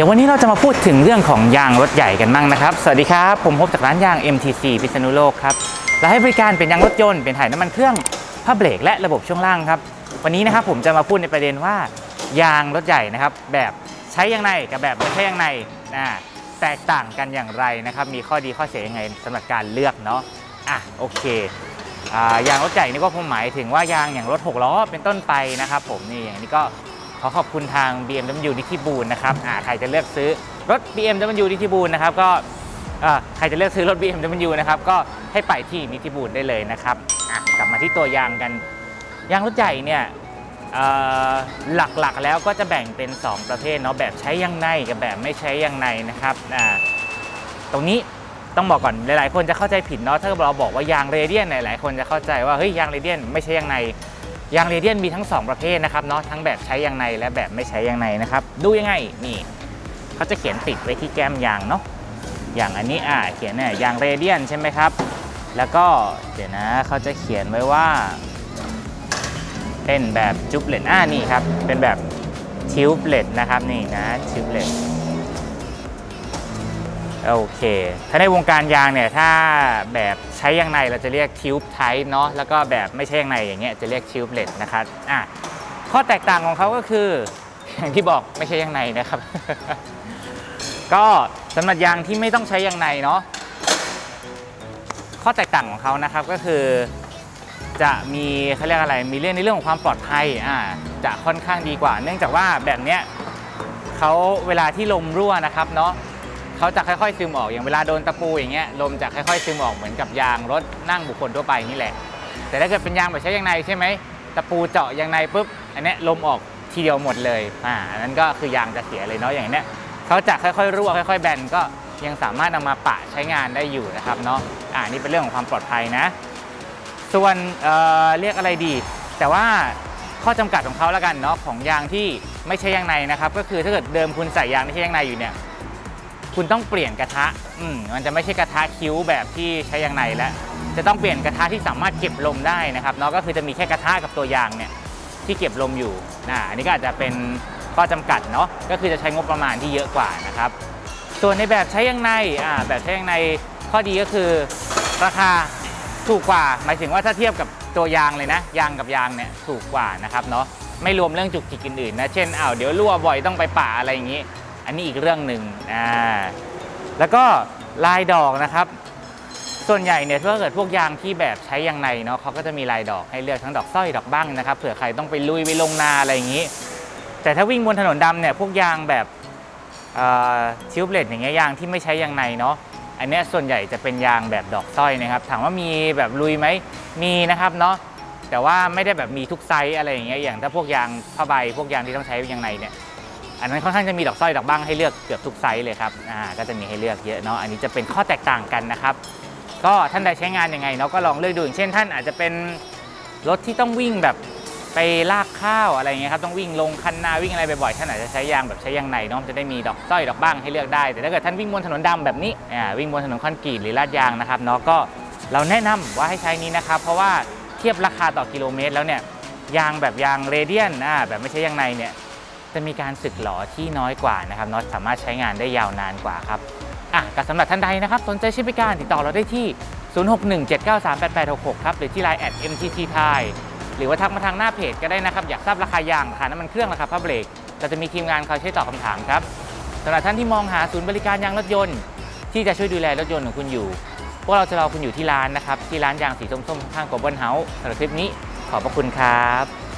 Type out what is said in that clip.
ดี๋ยววันนี้เราจะมาพูดถึงเรื่องของยางรถใหญ่กันบ้างนะครับ สวัสดีครับ ผมพบจากร้านยาง MTC พิษณุโลกครับเราให้บริการเป็นยางรถยนต์ เป็นถ่ายน้ำมันเครื่องผ้าเบรกและระบบช่วงล่างครับ วันนี้นะครับผมจะมาพูดในประเด็นว่ายางรถใหญ่นะครับ แบบใช้ยางในกับแบบไม่ใช้ยางในนะแตกต่างกันอย่างไรนะครับ มีข้อดีข้อเสียยังไงสำหรับการเลือกเนาะอะโอเคอ่ายางรถใหญ่นี่ก็คงหมายถึงว่ายางอย่างรถ 6 ล้อเป็นต้นไปนะครับ ผมนี่อย่างนี้ก็ ขอขอบคุณทาง BMW ดิทิบูลนะครับอ่าใครจะเลือกซื้อรถ BMW ดิทิบูลนะครับก็อ่าใครจะเลือกซื้อรถ BMW นะครับก็ให้ไปที่นิติบูลได้เลยนะครับอะกลับมาที่ตัวยางกันยางรถใหญ่เนี่ยอ่อหลักๆแล้วก็จะแบ่งเป็น 2 ประเภทเนาะแบบใช้ยางในกับแบบไม่ใช้ยางในนะครับอ่าตรงนี้ต้องบอกก่อนหลายๆ คนจะเข้าใจผิดเนาะถ้าเราบอกว่ายางเรเดียนหลายๆคนจะเข้าใจว่าเฮ้ยยางเรเดียนไม่ใช่ยางใน ยางเรเดียนมีทั้ง 2 ประเภทนะครับเนาะทั้งแบบใช้ยางในและแบบไม่ใช้ยางในนะครับ ดูยังไงนี่เขาจะเขียนติดไว้ที่แก้มยางเนาะอย่างอันนี้อ่าเขียนเนี่ยยางเรเดียนใช่ไหมครับ แล้วก็เดี๋ยวนะเขาจะเขียนไว้ว่า เป็นแบบจุบเลตอ่านี่ครับเป็นแบบทิวเลตนะครับนี่นะทิวเลต โอเค ถ้าในวงการยางเนี่ย ถ้าแบบใช้ยางในเราจะเรียกทิวบไทป์เนาะ แล้วก็แบบไม่ใช่ยางในอย่างเงี้ยจะเรียกทิวบเลตนะครับ อะ ข้อแตกต่างของเขาก็คือ อย่างที่บอกไม่ใช่ยางในนะครับ ก็สำหรับยางที่ไม่ต้องใช้ยางในเนาะ ข้อแตกต่างของเขานะครับก็คือจะมีเขาเรียกอะไร มีเรื่องในเรื่องของความปลอดภัย อ่า จะค่อนข้างดีกว่า เนื่องจากว่าแบบเนี้ยเขาเวลาที่ลมรั่วนะครับเนาะ เขาจะค่อยๆซึมออกอย่างเวลาโดนตะปูอย่างเงี้ยลมจะค่อยๆซึมออกเหมือนกับยางรถนั่งบุคคลทั่วไปนี่แหละ แต่ถ้าเกิดเป็นยางแบบใช้ยางในใช่ไหมตะปูเจาะยางในปุ๊บอันนี้ลมออกทีเดียวหมดเลยอ่าอันนั้นก็คือยางจะเสียเลยเนาะอย่างเนี้ยเขาจะค่อยๆรั่วค่อย ๆ แบนก็ยังสามารถนำมาปะใช้งานได้อยู่นะครับเนาะอ่านี่เป็นเรื่องของความปลอดภัยนะ ส่วนเอ่อเรียกอะไรดี แต่ว่าข้อจำกัดของเขาแล้วกันเนาะของยางที่ไม่ใช่ยางในนะครับ ก็คือถ้าเกิดเดิมคุณใส่ยางไม่ใช่ยางในอยู่เนี่ย คุณต้องเปลี่ยนกระทะอืมมันจะไม่ใช่กระทะคิ้วแบบที่ใช้ยางในแล้ว จะต้องเปลี่ยนกระทะที่สามารถเก็บลมได้นะครับเนาะก็คือจะมีแค่กระทะกับตัวยางเนี่ยที่เก็บลมอยู่อ่าอันนี้ก็อาจจะเป็นข้อจำกัดเนาะก็คือจะใช้งบประมาณที่เยอะกว่านะครับส่วนในแบบใช้ยางในอ่าแบบใช้ยางในข้อดีก็คือราคาถูกกว่า หมายถึงว่าถ้าเทียบกับตัวยางเลยนะ ยางกับยางเนี่ยถูกกว่านะครับเนาะไม่รวมเรื่องจุกจิกอื่นๆนะเช่นอ้าวเดี๋ยวรั่วบ่อยต้องไปป่าอะไรอย่างนี้ อันนี้อีกเรื่องหนึ่งอ่าแล้วก็ลายดอกนะครับ ส่วนใหญ่เนี่ยถ้าเกิดพวกยางที่แบบใช้ยางในเนาะเขาก็จะมีลายดอกให้เลือกทั้งดอกสร้อยดอกบ้างนะครับเผื่อใครต้องไปลุยไปลงนาอะไรอย่างนี้ แต่ถ้าวิ่งบนถนนดำเนี่ยพวกยางแบบทิวเบลดอย่างเงี้ยยางที่ไม่ใช้ยางในเนาะอันนี้ส่วนใหญ่จะเป็นยางแบบดอกสร้อยนะครับถามว่ามีแบบลุยไหมมีนะครับเนาะแต่ว่าไม่ได้แบบมีทุกไซส์อะไรอย่างเงี้ยอย่างถ้าพวกยางผ้าใบพวกยางที่ต้องใช้ยางในเนี่ย อันนั้นค่อนข้างจะมีดอกสร้อยดอกบ้างให้เลือกเกือบทุกไซส์เลยครับอ่าก็จะมีให้เลือกเยอะเนาะอันนี้จะเป็นข้อแตกต่างกันนะครับ ก็ท่านใดใช้งานยังไงเนาะก็ลองเลือกดูอย่างเช่น ท่านอาจจะเป็นรถที่ต้องวิ่งแบบไปลากข้าวอะไรเงี้ยครับต้องวิ่งลงคันนาวิ่งอะไรบ่อยๆท่านอาจจะใช้ยางแบบใช้ยางในเนาะจะได้มีดอกสร้อยดอกบ้างให้เลือกได้แต่ถ้าเกิดท่านวิ่งบนถนนดำแบบนี้อ่าวิ่งบนถนนคอนกรีตหรือลาดยางนะครับเนาะก็เราแนะนำว่าให้ใช้นี้นะครับ เพราะว่าเทียบราคาต่อกิโลเมตรแล้วเนี่ยยางแบบยางเรเดียนอ่าแบบไม่ใช่ยางในเนี่ย จะมีการสึกหลอที่น้อยกว่านะครับน็อตสามารถใช้งานได้ยาวนานกว่าครับอะก็สำหรับท่านใดนะครับสนใจใช้บริการติดต่อเราได้ที่ 0617938866 ครับหรือที่ Line at MTT Thai หรือว่าทักมาทางหน้าเพจก็ได้นะครับ อยากทราบราคายางราคาน้ำมันเครื่องราคาผ้าเบรกเราจะมีทีมงานคอยช่วยตอบคำถามครับสำหรับท่านที่มองหาศูนย์บริการยางรถยนต์ ที่จะช่วยดูแลรถยนต์ของคุณอยู่ พวกเราจะรอคุณอยู่ที่ร้านนะครับ ที่ร้านยางสีส้มๆข้างๆ Global House สำหรับคลิปนี้ขอบพระคุณครับ